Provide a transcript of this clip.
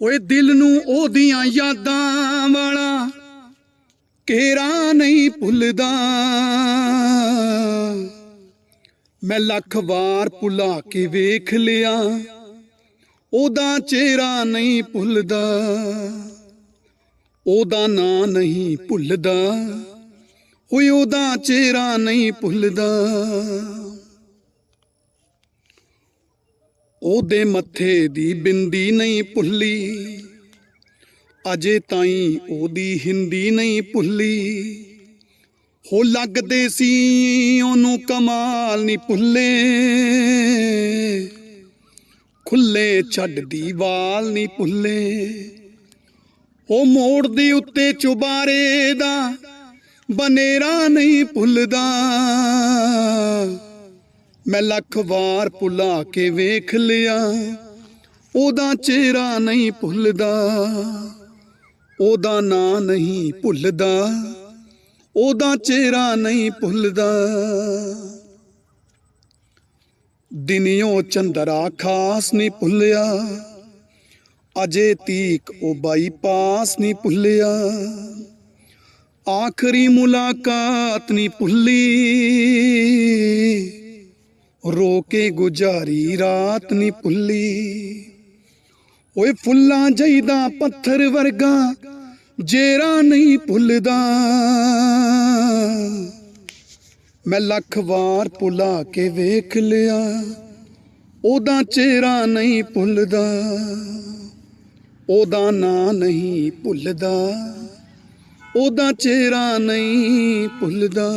ਓਏ ਦਿਲ ਨੂੰ ਉਹਦੀਆਂ ਯਾਦਾਂ ਵਾਲਾ ਕੇਰਾ ਨਹੀਂ ਭੁੱਲਦਾ। ਮੈਂ ਲੱਖ ਵਾਰ ਭੁਲਾ ਕੇ ਵੇਖ ਲਿਆ, ਉਹਦਾ ਚਿਹਰਾ ਨਹੀਂ ਭੁੱਲਦਾ, ਉਹਦਾ ਨਾਂ ਨਹੀਂ ਭੁੱਲਦਾ, ਓਏ ਉਹਦਾ ਚਿਹਰਾ ਨਹੀਂ ਭੁੱਲਦਾ। ਉਹਦੇ ਮੱਥੇ ਦੀ ਬਿੰਦੀ ਨਹੀਂ ਭੁੱਲੀ। ਅਜੇ ਤਾਈਂ ਉਹਦੀ ਹਿੰਦੀ ਨਹੀਂ ਭੁੱਲੀ। ਹੋ ਲੱਗਦੇ ਸੀ ਉਹਨੂੰ ਕਮਾਲ ਨਹੀਂ ਭੁੱਲੇ। ਖੁੱਲੇ ਛੱਡਦੀ ਵਾਲ ਨਹੀਂ ਭੁੱਲੇ। ਉਹ ਮੋੜ ਦੇ ਉੱਤੇ ਚੁਬਾਰੇ ਦਾ ਬਨੇਰਾ ਨਹੀਂ ਭੁੱਲਦਾ। ਮੈਂ ਲੱਖ ਵਾਰ ਭੁਲਾ ਕੇ ਵੇਖ ਲਿਆ। ਉਹਦਾ ਚਿਹਰਾ ਨਹੀਂ ਭੁੱਲਦਾ। ਉਹਦਾ ਨਾਂ ਨਹੀਂ ਭੁੱਲਦਾ। ਉਹਦਾ ਚਿਹਰਾ ਨਹੀਂ ਭੁੱਲਦਾ। ਦਿਨਿਓ ਚੰਦਰਾ ਖਾਸ ਨਹੀਂ ਭੁੱਲਿਆ। ਅਜੇ ਤੀਕ ਉਹ ਬਾਈਪਾਸ ਨਹੀਂ ਭੁੱਲਿਆ। ਆਖਰੀ ਮੁਲਾਕਾਤ ਨਹੀਂ ਭੁੱਲੀ। ਰੋ ਕੇ ਗੁਜ਼ਾਰੀ ਰਾਤ ਨਹੀਂ ਭੁੱਲੀ। ਓਏ ਫੁੱਲਾਂ ਜਈਦਾ ਪੱਥਰ ਵਰਗਾ, ਜੇਰਾ ਨਹੀਂ ਭੁੱਲਦਾ। ਮੈਂ ਲੱਖ ਵਾਰ ਭੁਲਾ ਕੇ ਵੇਖ ਲਿਆ, ਉਹਦਾ ਚਿਹਰਾ ਨਹੀਂ ਭੁੱਲਦਾ। ਉਹਦਾ ਨਾਂ ਨਹੀਂ ਭੁੱਲਦਾ, ਉਹਦਾ ਚਿਹਰਾ ਨਹੀਂ ਭੁੱਲਦਾ।